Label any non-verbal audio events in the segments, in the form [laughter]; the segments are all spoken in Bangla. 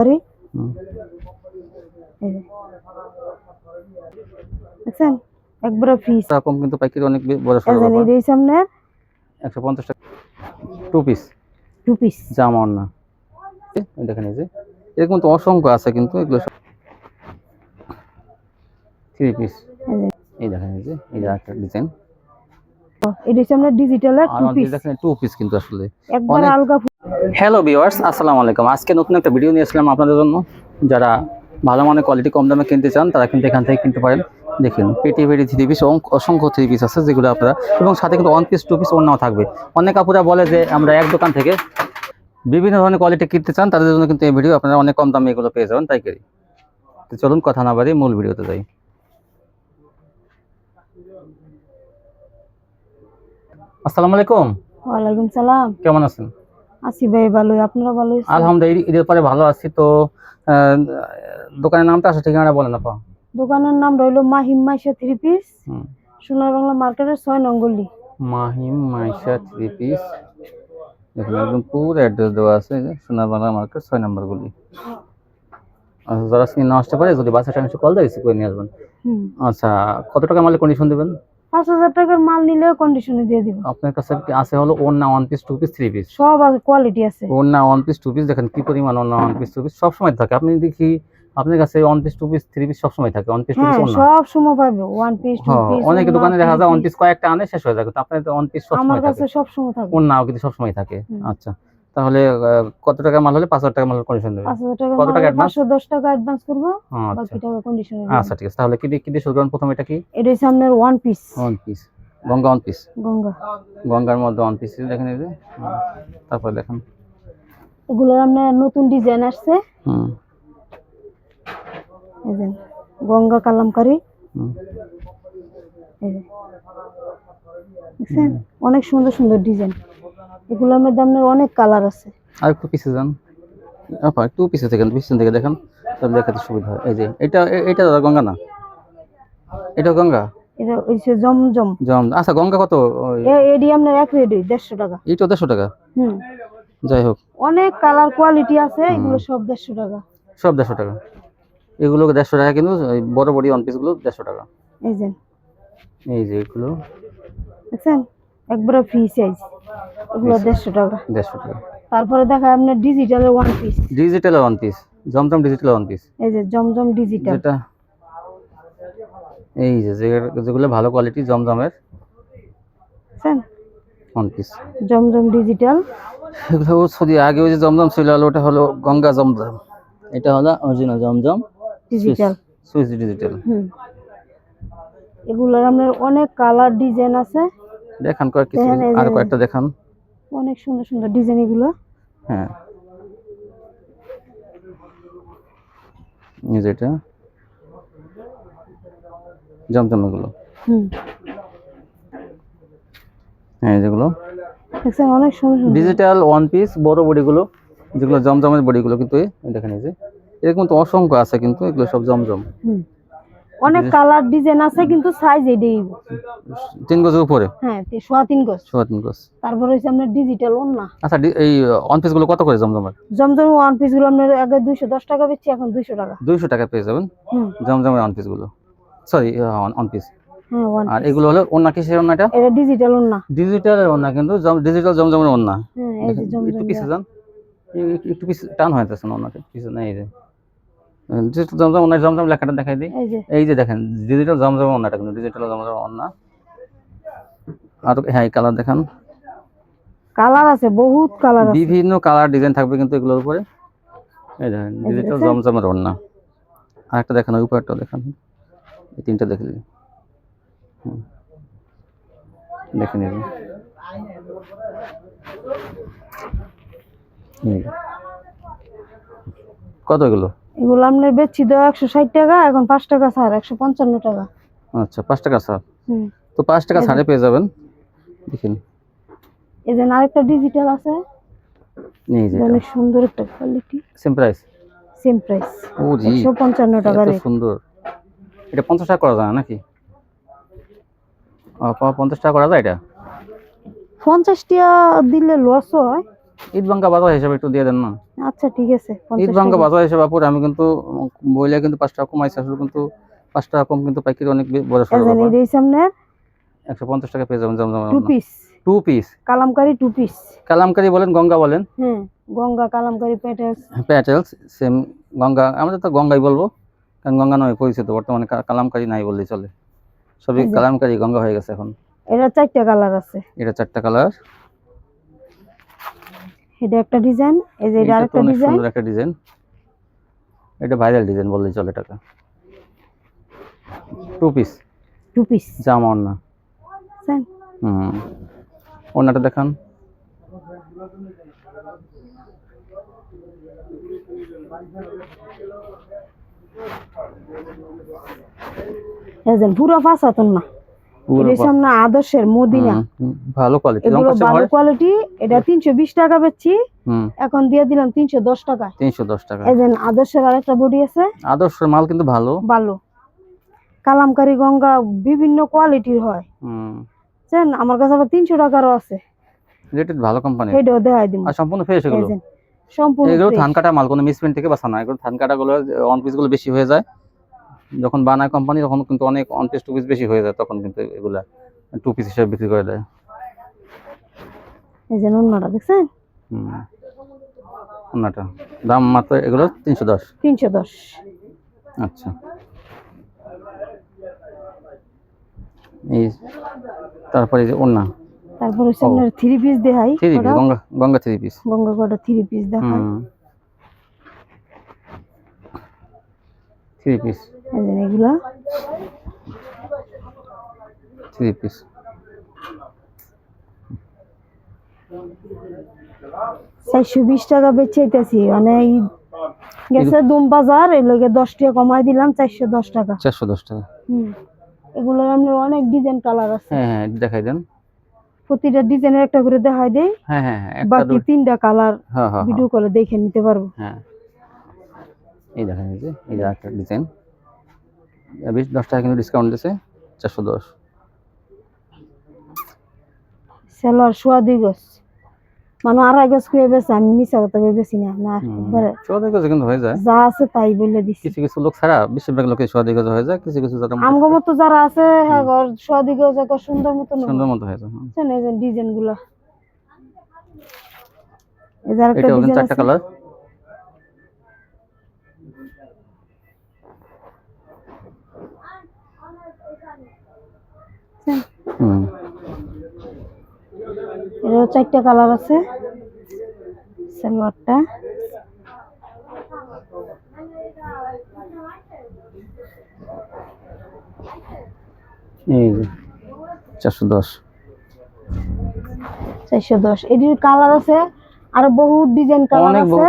সরি যে। দেখছেন? একবারে ফিস এরকম কিন্তু পাইকারি অনেক বড় এজেন ব্যাপার। এই সামনে একশো পঞ্চাশ টাকা। টু পিস টু পিস জামা এই দেখেন এই যে। এরকম তো অসংখ্য আছে কিন্তু এগুলো সব। থ্রি পিস এই দেখেন এই যে এই যে একটা ডিজাইন এটা সামনে ডিজিটালের আর টু পিস দেখেন টু পিস কিন্তু আসলে। একবার আলগা হ্যালো ভিউয়ার্স আসসালামু আলাইকুম। আজকে নতুন একটা ভিডিও নিয়ে আসলাম আপনাদের জন্য। যারা ভালো মানের কোয়ালিটি কম দামে কিনতে চান তারা কিন্তু এখান থেকে কিনতে পারেন। দেখুন পেটি পেটি থ্রি পিস অসংখ্য থ্রি পিস আছে যেগুলো আপনারা এবং সাথে কিন্তু ওয়ান পিস টু পিস অন্যও থাকবে। অনেক আপুরা বলে যে আমরা এক দোকান থেকে বিভিন্ন ধরনের কোয়ালিটি কিনতে চান তাদের জন্য কিন্তু এই ভিডিও আপনারা অনেক কম দামে এগুলো পেয়ে যাবেন। পাইকারি তো চলুন কথা না বাড়ি মূল ভিডিওতে যাই। আসসালামু আলাইকুম। ওয়ালাইকুম সালাম। কেমন আছেন? আসি ভাই ভালো আপনারা ভালো আছেন? আলহামদুলিল্লাহ ঈদের পরে ভালো আছি তো দোকানের নামটা আছে ঠিকানাটা বলেন আপা। দোকানের নাম রইল মাহিম মাইশা থ্রি পিস সোনার বাংলা মার্কেটের ছয় নঙ্গলি মাহিম মাইশা থ্রি পিস এখানে একদম পুরো অ্যাড্রেস দেওয়া আছে সোনার বাংলা মার্কেট ছয় নম্বর গুলি। আচ্ছা যারা সিনে না আসতে পারে যদি বাসা টাইম কল দেয় রিসিভ করে নিয়ে আসবেন। আচ্ছা কত টাকা মালে কন্ডিশন দেবেন? পাঁচ হাজার টাকার মাল নিলে কন্ডিশনে দিয়ে দিব। আপনার কাছে কি আছে হলো ওর না one piece two piece three piece সব কোয়ালিটি আছে। ওর না ওয়ান পিস টু পিস দেখেন কি পরিমাণ ওর না ওয়ান পিস টু পিস সবসময় থাকে। আপনি দেখি আপনার কাছে one piece two piece three piece সবসময় থাকে ওয়ান পিস টু পিস সব সময় পাবে ওয়ান পিস টু পিস অনেক দোকানে দেখা যায় ওয়ান পিস কয়েকটা আনে শেষ হয়ে যায় কিন্তু আপনার ওয়ান পিস আমার সবসময় থাকে। কাছে সব সময় অন্যও কিন্তু সবসময় থাকে। আচ্ছা। তাহলে কত টাকা মাল হলে পাঁচ হাজার টাকা মাল কন্ডিশন দেবে? কত টাকা? পাঁচশো দশ টাকা অ্যাডভান্স করব আচ্ছা। বাকি টাকা কন্ডিশনে আচ্ছা ঠিক আছে। তাহলে কি দিয়ে কি দিয়ে শুরু করেন প্রথমে এটা কি? এটাই সামনের one piece one piece Ganga one piece Ganga. গঙ্গার মধ্যে ওয়ান পিস দেখেন এই যে। তারপরে দেখেন। এগুলোর আপনার নতুন ডিজাইন আসছে। হুম। এই যে গঙ্গা কালামকারী। হুম। অনেক সুন্দর সুন্দর ডিজাইন এগুলোর মধ্যে আপনার অনেক কালার আছে। আর একটু পিছে যান। আপা একটু পিছে থেকে পিছন থেকে দেখেন তাহলে দেখাতে সুবিধা হয়। এই যে এটা এটা দাদা গঙ্গা না? এটা গঙ্গা? এটা হচ্ছে জমজম। জম আচ্ছা গঙ্গা কত? এ- এডি আপনার এক রেডি দেড়শো টাকা। এইটা দেড়শো টাকা? হুম। যাই হোক। অনেক কালার কোয়ালিটি আছে এগুলো সব দেড়শো টাকা। সব দেড়শো টাকা। এগুলো দেড়শো টাকা কিন্তু বড় বড় ওয়ান পিসগুলো দেড়শো টাকা। এই যে। এই যে এগুলো। দেখছেন? একবারে ফ্রি সাইজ এগুলো দেড়শো টাকা। দেড়শো টাকা। তারপরে দেখা আপনার ডিজিটালের one piece digital one piece Zamzam digital one piece এই যে জমজম ডিজিটাল যেটা এই যে যেগুলো ভালো কোয়ালিটি জমজমের ওয়ান পিস জমজম ডিজিটাল এগুলো সৌদি আগে ওই যে জমজম ছিল ওটা হলো গঙ্গা জমজম। এটা হলো original Zamzam. Digital Swiss digital এগুলোর আপনার অনেক কালার ডিজাইন আছে। দেখান কয়েক কিছু আর যে- কয়েকটা দেখান। অনেক সুন্দর সুন্দর ডিজাইন এগুলো। হ্যাঁ। এই যেটা জমজম এগুলো হুম। হ্যাঁ যেগুলো। দেখছেন অনেক সুন্দর সুন্দর। ডিজিটাল ওয়ান পিস বড় বডিগুলো যেগুলো জমজমের বডিগুলো কিন্তু এই দেখেন এই যে। এরকম তো অসংখ্য আছে কিন্তু এগুলো সব জমজম। হুম। অনেক কালার ডিজাইন আছে কিন্তু সাইজ এটাই। তিন গজের উপরে? হ্যাঁ সোয়া তিন গজ। সোয়া তিন গজ। তারপর আপনার ডিজিটাল ওন্না আচ্ছা এই ওয়ান পিসগুলো কত করে জমজমের জমজম ওয়ান পিসগুলো আপনার আগে দুইশো দশ টাকা বেচছি এখন দুইশো টাকা। দুইশো টাকা পেয়ে যাবেন? হুম। জমজমের ওয়ান পিসগুলো সরি ওয়ান পিস আর এগুলো হলো অন্য কিসের অন্য এটা? এটা ডিজিটাল ওন্না ডিজিটালের অন্য কিন্তু ডিজিটাল জমজমের অন্য হ্যাঁ এই যে জমজম একটু পিছে যান। একটু- পিছে টান হয়ে না অন্যটা পিছে নেই এই যে ডিজিটাল জমজম অন্য জমজম লেখাটা দেখাই দিই। এই যে। দেখেন ডিজিটাল জমজম অন্যটা কিন্তু ডিজিটাল জমজম অন্য। আর হ্যাঁ এই কালার দেখান। কালার আছে বহুত কালার আছে। বিভিন্ন কালার ডিজাইন থাকবে কিন্তু এগুলোর উপরে। এই দেখেন ডিজিটাল? জমজমের অন্য। আরেকটা দেখান ওই উপরটা দেখান। এই তিনটা দেখলি হুম। দেখে নিন। এই যে। কত এগুলো? এগুলো আপনার বেচছি তো একশো ষাট টাকা এখন পাঁচ টাকা ছাড় একশো পঞ্চান্ন টাকা। আচ্ছা পাঁচ টাকা হুম। তো পাঁচ টাকা ছাড়ে পেয়ে যাবেন। দেখেন। এই যে আরেকটা ডিজিটাল আছে। এই যে অনেক সুন্দর একটা quality same price same price ও জি। একশো পঞ্চান্ন টাকা এত সুন্দর। এটা পঞ্চাশ টাকা করা যায় নাকি? প- পঞ্চাশ টাকা করা যায় এটা? পঞ্চাশ টাকা দিলে লস হয়। ঈদ ভাঙ্গা বাজার হিসাবে একটু দিয়ে দেন না। আচ্ছা ঠিক আছে ভাঙ্গা বাজার হিসাবে আপুর আমি কিন্তু বইলে কিন্তু পাঁচ টাকা কমাইছে আসলে কিন্তু পাঁচ টাকা কম কিন্তু পাইকারি অনেক বড় এই সামনে একশো পঞ্চাশ টাকা পেয়ে যাবেন two piece two piece Kalamkari two piece Kalamkari বলেন গঙ্গা বলেন। হ্যাঁ গঙ্গা কালামকারি প্যাটেলস প্যাটেলস সেম গঙ্গা আমাদের তো গঙ্গাই বলব কারণ গঙ্গা নয় পরিচিত বর্তমানে কালামকারি নাই বললেই চলে। সবই কালামকারি গঙ্গা হয়ে গেছে এখন। এটা চারটা কালার আছে। এটা চারটা কালার। এটা একটা ডিজাইন এই যে এটা আরেকটা ডিজাইন। সুন্দর একটা ডিজাইন। এটা ভাইরাল ডিজাইন বললেই চলে এটাকে। টু পিস টু পিস জামা ওড়না। হুম। ওড়নাটা দেখান। বুঝলেন পুরো ফাঁসাতন না পুরো এর পা- সামনে আদর্শের মদিনা। হুম, হুম, ভালো কোয়ালিটি এগুলো ভালো কোয়ালিটি এটা তিনশো বিশ টাকা বেচছি। এখন দিয়ে দিলাম তিনশো দশ টাকা। তিনশো দশ টাকা। এই যে আদর্শের আরেকটা বডি আছে। আদর্শের মাল কিন্তু ভালো। ভালো। কালামকারি গঙ্গা বিভিন্ন কোয়ালিটির হয়। হুম। আমার কাছে আবার তিনশো টাকারও আছে। রেটেড ভালো কোম্পানি দেখাই আর সম্পূর্ণ ফ্রেশ এগুলো? সম্পূর্ণ এগুলো ধান কাটা মাল কোনো মিসপ্রিন্ট থেকে বাঁচা না। এগুলো ধান কাটা গুলো অন পিসগুলো বেশি হয়ে যায়। যখন বানায় কোম্পানি তখন কিন্তু অনেক অন পিস টু পিস বেশি হয়ে যায় তখন কিন্তু এগুলা টু পিস হিসেবে বিক্রি করে দেয়। এই যে অন্যটা দেখছেন? হুম ওনাটা দাম মাত্র এগুলো তিনশো দশ। তিনশো দশ। আচ্ছা। এই তারপরে যে ওন্না তারপরে হচ্ছে আপনার থ্রি পিস দেখাই three piece Ganga Ganga three piece Ganga কটা থ্রি পিস দেখাই। হুম। থ্রি পিস এগুলা। থ্রি পিস চারশো বিশ টাকা বেচাইতেছি। মানে এই গেছে দুম বাজার এই লগে দশ টাকা কমাই দিলাম চারশো দশ টাকা। চারশো দশ টাকা। হুম। এগুলোর আপনার অনেক ডিজাইন কালার আছে। হ্যাঁ হ্যাঁ দেখাই দেন। প্রতিটা ডিজাইনের একটা করে দেখাই দেই। হ্যাঁ হ্যাঁ হ্যাঁ বাকি তিনটা কালার হ্যাঁ হ্যাঁ ভিডিও করে দেখে নিতে পারব। হ্যাঁ। এই দেখেন এই যে এই যে একটা ডিজাইন। বিশ দশ টাকা কিন্তু ডিসকাউন্ট দিছে চারশো দশ। সেলোয়ার সোয়া দুই গজ। মানে আড়াই গজ কুয়ে বেছে আমি মিশা কথা বেশি না না একবারে। চৌদ্দ গজ কিন্তু হয়ে যায়। যা আছে তাই বলে দিছি। কিছু কিছু লোক ছাড়া বেশিরভাগ গজ হয়ে যায় কিছু কিছু যারা আমগো মতো যারা আছে হ্যাঁ ঘর সোয়া দুই গজ একটা সুন্দর মতো। সুন্দর মতো হয়ে যায়। যে ডিজাইনগুলো এটাও কিন্তু চারটা কালার হুম। এরও চারটা কালার আছে। সালোয়ারটা। এই যে চারশো দশ। চারশো দশ। এটির কালার আছে আর বহু ডিজাইন কালার আছে।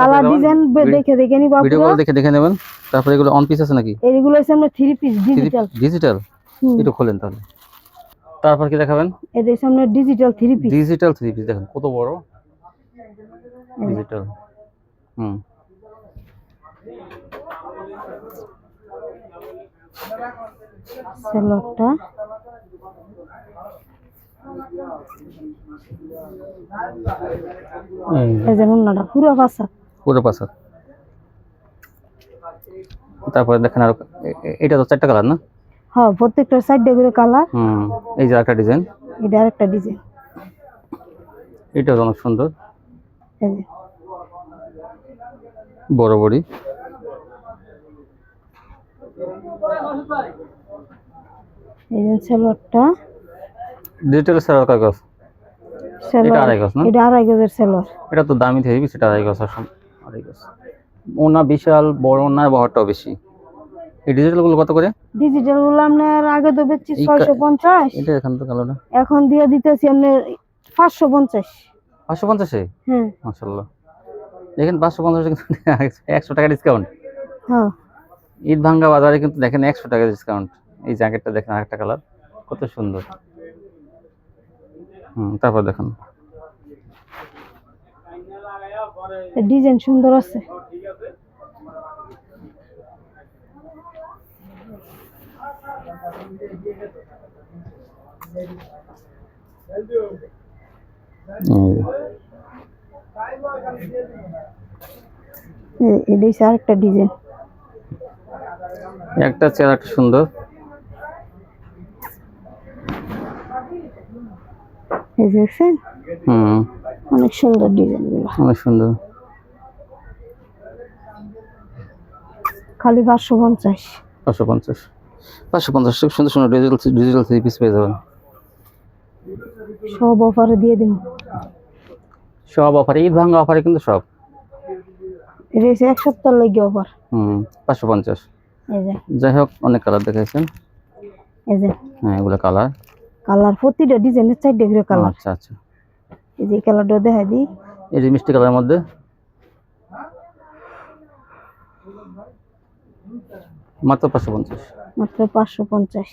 কালার ডিজাইন দেখে দেখে নিবা ভিডিও পুরো দেখে দেখে নেবেন। তারপরে এগুলো অন পিস আছে নাকি? এইগুলো হচ্ছে আমরা থ্রি পিস ডিজিটাল ডিজিটাল একটু খোলেন তাহলে। তারপর কি দেখাবেন? এটা হচ্ছে আমরা digital three piece digital three piece দেখেন কত বড়। ডিজিটাল হুম। সালোয়ারটা এই যে, এই যে পুরো পাশা পুরো পাসার তারপরে দেখেন আর এটা তো চারটা কালার না? হ্যাঁ প্রত্যেকটার সাইডে করে কালার হুম এই যে একটা ডিজাইন এটা আরেকটা ডিজাইন এটাও অনেক সুন্দর। এই যে। বড় বড়ি। এই যে সালোয়ারটা ডিজিটাল সারা কাগজ সালোয়ার আড়াই গজ না? এটা আড়াই গজের সালোয়ার এটা তো দামি থেকে সেটা আড়াই গজ আসুন আড়াই গজ। ওনা বিশাল বড় ওনার বহরটাও বেশি? এই ডিজিটালগুলো কত করে? ডিজিটালগুলো আপনার আগে তো বেচছি ছয়শো পঞ্চাশ। এটা এখান তো কালোটা এখন দিয়ে দিতেছি আপনার পাঁচশো পঞ্চাশ। পাঁচশো পঞ্চাশে? হ্যাঁ। মাসাল্লাহ দেখেন পাঁচশো পঞ্চাশে কিন্তু [laughs] একশো টাকা ডিসকাউন্ট হ্যাঁ। ঈদ ভাঙ্গা বাজারে কিন্তু দেখেন একশো টাকা ডিসকাউন্ট এই জ্যাকেটটা দেখেন আরেকটা কালার কত সুন্দর। হুম তারপর দেখুন। ডিজাইন সুন্দর আছে এই যে। এ- এটা হচ্ছে আরেকটা ডিজাইন একটা চেয়ার একটা সুন্দর। দেখছেন? হুম। অনেক সুন্দর ডিজাইন অনেক সুন্দর। খালি পাঁচশো পঞ্চাশ। পাঁচশো পঞ্চাশ। পাঁচশো পঞ্চাশ সুন্দর সুন্দর ডিজিটাল ডিজিটাল থ্রি পিস পেয়ে যাবেন। সব অফারে দিয়ে দিন সব অফারে ঈদ ভাঙ্গা অফারে কিন্তু সব। হচ্ছে এক সপ্তাহ লাগে অফার হুম পাঁচশো পঞ্চাশ। যাই হোক অনেক কালার দেখাইছেন। এই যে। হ্যাঁ এগুলো কালার কালার প্রতিটা ডিজাইনের চারটে করে কালার আচ্ছা আচ্ছা। এই যে কালারটা দেখাই দিই। এই যে মিষ্টি কালারের মধ্যে। মাত্র পাঁচশো পঞ্চাশ। মাত্র পাঁচশো পঞ্চাশ।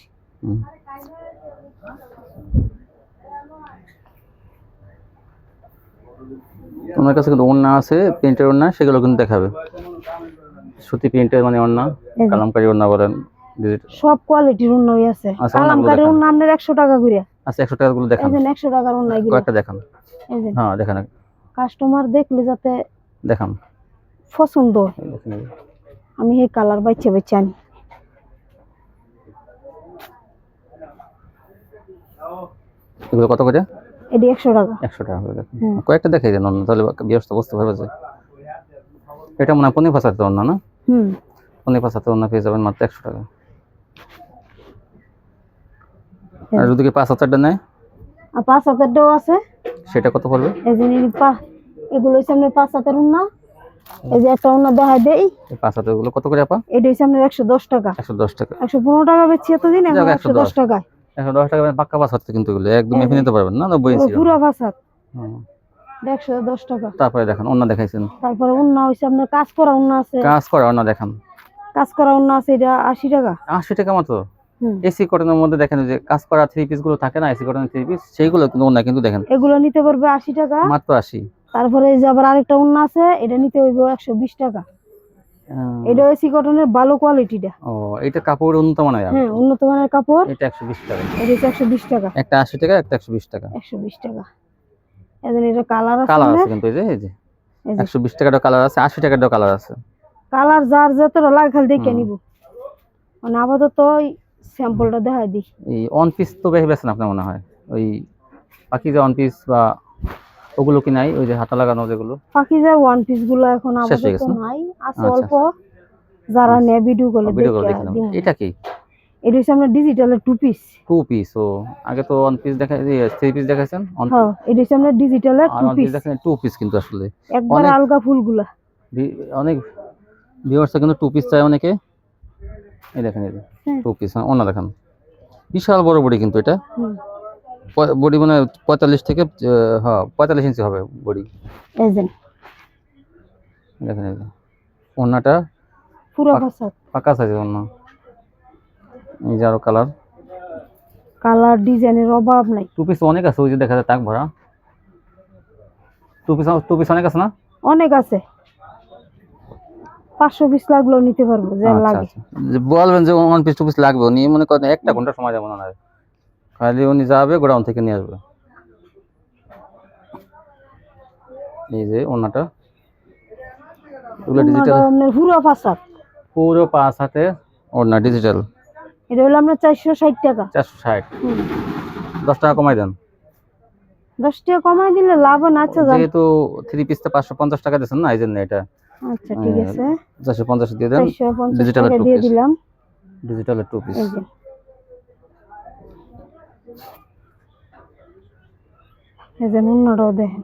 ওনার কাছে কিন্তু ওড়না আছে প্রিন্টের ওড়না সেগুলো কিন্তু দেখাবে। সুতি প্রিন্টের মানে ওড়না কালামকারী ওড়না বলেন সব কোয়ালিটির উন্নয় আছে। আচ্ছা, কালামকারি আপনার একশো টাকা করে আচ্ছা একশো টাকাগুলো দেখান। এই যে একশো টাকার উন্নয়গুলো কয়েকটা দেখান। এই যে। হ্যাঁ দেখান কাস্টমার দেখলে যাতে দেখান। পছন্দ। আমি এই কালার বাইছে বাইছে আনি। এগুলো কত করে? এটি একশো টাকা। একশো টাকা করে দেখেন। কয়েকটা দেখাই দেন অন্য তাহলে ব্যবস্থা বুঝতে পারবে যে এটা মনে হয় পনির পাঁচাতে অন্য না? হুম। পনির পাঁচাতে অন্য পেয়ে যাবেন মাত্র একশো টাকা। হ্যাঁ। আর যদি কেউ পাঁচ হাজারটা নেয়? আর পাঁচ হাজারটাও আছে। সেটা কত পড়বে? এই যে এগুলো হচ্ছে আপনার পাঁচ হাজার উন্না এই যে একটা অন্য দেখা দেই। এই পাঁচ হাজারগুলো কত করে আপা? এটা হচ্ছে আপনার একশো দশ টাকা। একশো দশ টাকা। একশো পনেরো টাকা বেচছি এতদিন একশো দশ 110 টাকায়। একশো দশ টাকা পাক্কা পাঁচ হাজার কিন্তু এগুলো একদম এফে নিতে পারবেন না নব্বই ইঞ্চি। পুরো পাঁচ হাত একশো দশ টাকা। তারপরে দেখান অন্য দেখাইছেন। তারপরে উন্না হচ্ছে আপনার কাজ করা উন্না আছে। কাজ করে অন্য দেখান। কাজ করা উন্না আছে এটা আশি টাকা। আশি টাকা মাত্র? এসি কটনের মধ্যে দেখেন যে কাজ করা থ্রি পিসগুলো থাকে না এসি কটনের থ্রি পিস সেইগুলো কিন্তু অন্য কিন্তু দেখেন। এগুলো নিতে পারবে আশি টাকা। মাত্র আশি। তারপরে এই যে আবার আরেকটা উন্না আছে এটা নিতে হইব একশো বিশ টাকা। এটা এসি কটনের ভালো কোয়ালিটিটা। ও এটা কাপড় উন্নত মানের হ্যাঁ উন্নত মানের কাপড়। এটা একশো বিশ টাকা। এটা হচ্ছে একশো বিশ টাকা। একটা আশি টাকা একটা একশো বিশ টাকা। একশো বিশ টাকা। এদের এটা কালার আছে কালার আছে কিন্তু এই যে এই যে। এই যে। একশো বিশ টাকারও কালার আছে আশি টাকারও কালার আছে। কালার যার যতটা লাগে খালি দেখে। নিব। মানে আপাতত ওই স্যাম্পলটা দেখাই দিই। এই অন পিস তো বেশি বেছেন আপনার মনে হয়? ওই বাকি যে অন পিস বা ওগুলো কি নাই? ওই যে হাতা লাগানো যেগুলো? যে ওয়ান পিসগুলো এখন হয়ে আপাতত নাই। আছে আচ্ছা, অল্প। যারা নেয় ভিডিও করলে ভিডিও নেব। দিমু। এটা কি? এটা হচ্ছে আমরা ডিজিটালের টু পিস টু পিস ও। আগে তো ওয়ান পিস দেখা থ্রি পিস দেখাইছেন? হ্যাঁ এটা হচ্ছে আমরা ডিজিটালের টু পিস দেখেন টু পিস কিন্তু আসলে। একবার অনেক- আলগা ফুলগুলা। অনেক ভিউয়ার্স কিন্তু টু পিস চায় অনেকে। এই দেখেন এই হ্যাঁ। টু পিস অন্য দেখেন। বিশাল বড় বডি কিন্তু এটা। হুম। বডি মানে পঁয়তাল্লিশ থেকে হ্যাঁ পঁয়তাল্লিশ ইঞ্চি হবে বডি। এই যে। দেখেন এই যে ওড়নাটা পুরো পাক- সাইজের ওড়না। এই যে আরও কালার। কালার ডিজাইনের অভাব নাই। টু পিস অনেক আছে ওই যে দেখা যায় তাক ভরা। টু পিস টু পিস অনেক আছে না? অনেক আছে। পাঁচশো পিস লাগলেও নিতে পারব যে আচ্ছা লাগে। আচ্ছা। বলবেন যে ওয়ান পিস টু পিস লাগবে নিয়ে মনে করেন একটা ঘণ্টা সময় যাবে না খালি উনি যাবে গোডাউন থেকে নিয়ে আসবে। এই যে ওনাটা। এগুলো ডিজিটাল পুরো ফাঁসা পুরো পাঁচ হাতে ওড়না ডিজিটাল এটা হলো আমরা চারশো ষাট টাকা। চারশো ষাট। দশ টাকা কমাই দেন। দশ টাকা কমাই দিলে লাভ না আচ্ছা যান। যেহেতু থ্রি পিসটা পাঁচশো পঞ্চাশ টাকা দিচ্ছেন না এই জন্য এটা। আচ্ছা ঠিক আছে। চারশো পঞ্চাশ দিয়ে দেন। digital দিয়ে দিলাম। ডিজিটালের টু পিস এই যে অন্যটাও দেখেন।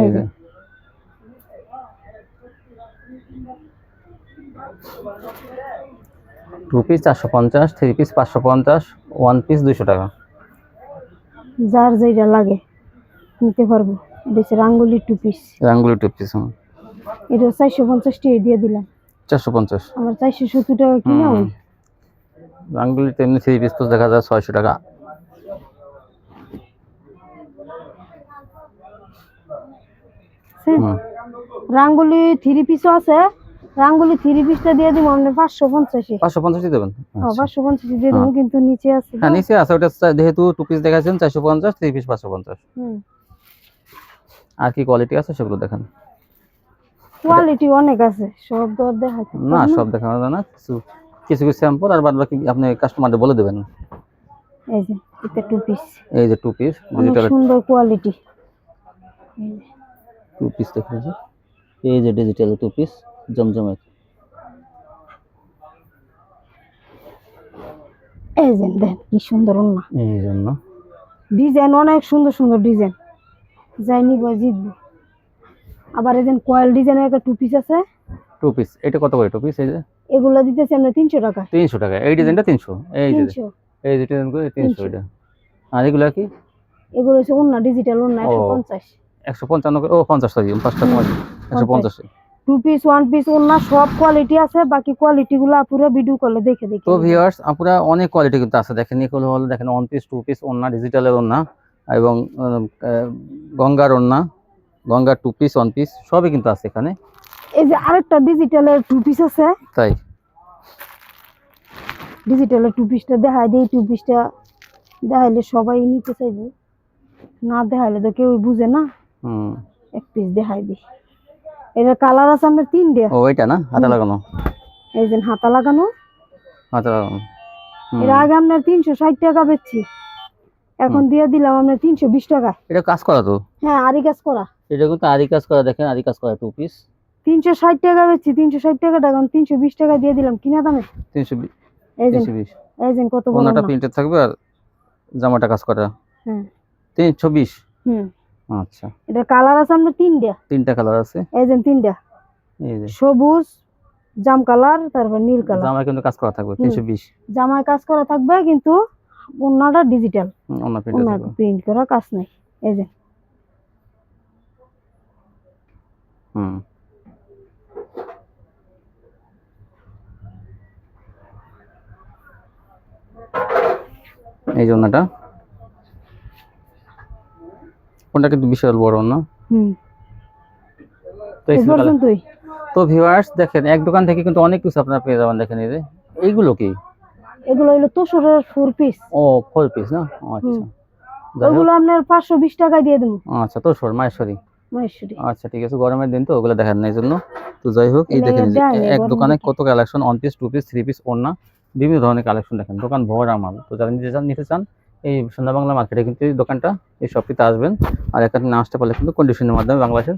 এই যে। টু পিস চারশো পঞ্চাশ থ্রি পিস পাঁচশো পঞ্চাশ ওয়ান পিস দুইশো টাকা। যার যেটা লাগে নিতে পারব। এটা হচ্ছে রাঙ্গুলি টু পিস রাঙ্গুলি টু পিস এটা চারশো পঞ্চাশ টাকা দিয়ে দিলাম। চারশো পঞ্চাশ। আমার চারশো সত্তর টাকা কিনে। ওই রাঙ্গুলি তেমনি থ্রি পিস তো দেখা যায় ছয়শো টাকা। রাঙ্গুলি থ্রি পিসও আছে রাঙ্গুলি থ্রি পিসটা দিয়ে দিব আপনার পাঁচশো পঞ্চাশে। পাঁচশো পঞ্চাশই দেবেন? আচ্ছা। পাঁচশো পঞ্চাশে দিয়ে দেবো কিন্তু নিচে আছে হ্যাঁ নিচে আছে ওটা যেহেতু টু পিস দেখাচ্ছেন চারশো পঞ্চাশ থ্রি পিস পাঁচশো পঞ্চাশ। আর কি কোয়ালিটি আছে সেগুলো দেখেন। কোয়ালিটি অনেক আছে সব দর দেখা না সব দেখানো না কিছু কিছু কিছু স্যাম্পল আর বাদ বাকি আপনি কাস্টমারদের বলে দেবেন। এই যে এটা টু পিস এই যে টু পিস ডিজিটাল সুন্দর কোয়ালিটি টু পিস দেখেন এই যে ডিজিটাল টু পিস জমজমের এই যে দেন কি সুন্দর না এই জন্য ডিজাইন অনেক সুন্দর সুন্দর ডিজাইন যাই নিব জিতবো। আবার এই যে কয়েল ডিজাইনের একটা টু পিস আছে। টু পিস এটা কত করে টু পিস এই যে? এগুলো দিতেছি আমরা তিনশো টাকা। তিনশো টাকা। এই ডিজাইনটা তিনশো। এই যে এই যে ডিজাইন করে তিনশো 300 এটা। আর এগুলো কি? এগুলো হচ্ছে অন্য ডিজিটাল অন্য একশো ও। পঞ্চাশ। একশো পঞ্চান্ন ও পঞ্চাশ সরি পাঁচটা তোমার একশো পঞ্চাশ। টু পিস ওয়ান পিস অন্য সব কোয়ালিটি আছে বাকি কোয়ালিটি গুলো পুরো ভিডিও কলে দেখে দেখে তো ভিউয়ার্স আপনারা অনেক কোয়ালিটি কিন্তু আছে। দেখেন এগুলো হলো দেখেন ওয়ান পিস টু পিস ওন্না ডিজিটালের ওন্না এবং গঙ্গার ওন্না গঙ্গার টু পিস ওয়ান পিস সবই কিন্তু আছে এখানে। এই যে আরেকটা ডিজিটালের টু পিস আছে। তাই? ডিজিটালের টু পিসটা দেখাই দিই টু পিসটা দেখাইলে সবাই নিতে চাইবে। না দেখাইলে তো কেউ বুঝে না। হুম। এক পিস দেখাই দিই। এটা কালার আছে আপনার তিনটে। ও ওইটা না? হাতে লাগানো? এই যে হাতা লাগানো। হাতে লাগানো। এর আগে আপনার তিনশো ষাট টাকা বেচছি। এখন দিয়ে দিলাম আপনার তিনশো বিশ টাকা। এটা কাজ করা তো? হ্যাঁ আরি কাজ করা। এটা কিন্তু আরি কাজ করা দেখেন আরি কাজ করা টু পিস তিনশো ষাট টাকা বেচছি তিনশো ষাট টাকাটা এখন তিনশো বিশ টাকা দিয়ে দিলাম। কিনা দামে? তিনশো এই যে এই যে কত ওনাটা প্রিন্টেড থাকবে আর জামাটা কাজ করা। হ্যাঁ। তিনশো বিশ? হুম। আচ্ছা। এটা কালার আছে আপনার তিনটা? তিনটা কালার আছে। এই যে তিনটা। এই যে। সবুজ জাম কালার তারপর নীল কালার। জামায় কিন্তু কাজ করা থাকবে তিনশো বিশ। জামায় কাজ করা থাকবে কিন্তু ওনাটা ডিজিটাল প্রিন্টেড থাকবে। প্রিন্ট করা কাজ নাই। এই যে। হুম। এই জন্যটা কোনটা কিন্তু বিশাল বড় না? হুম। তো এই পর্যন্তই তো ভিউয়ার্স দেখেন এক দোকান থেকে কিন্তু অনেক কিছু আপনারা পেয়ে যাবেন দেখেন এই যে। এইগুলো কি? এগুলো হইল তোষরের ফোর পিস ও ফোর পিস না? আচ্ছা। ওগুলো আপনার পাঁচশো বিশ টাকায় দিয়ে দেবো। আচ্ছা তো সর মায়েশ্বরী মহেশ্বরী। আচ্ছা ঠিক আছে গরমের দিন তো ওগুলো দেখার নাই জন্য। তো যাই হোক এই দেখেন এক দোকানে কত collection one piece two piece three piece ওড়না। বিভিন্ন ধরনের কালেকশন দেখেন, দোকান ভরা মাল। তো যারা নিতে চান নিতে চান, এই সন্ধ্যা বাংলা মার্কেটে কিন্তু এই দোকানটা, এই শপটিতে আসবেন। আর এখানে না আসতে পারলে কিন্তু কন্ডিশনের মাধ্যমে বাংলাদেশের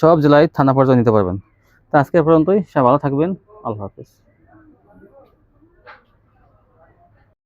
সব জেলায় থানা পর্যন্ত নিতে পারবেন। তো আজকে পর্যন্তই সে ভালো থাকবেন। আল্লাহ হাফিজ।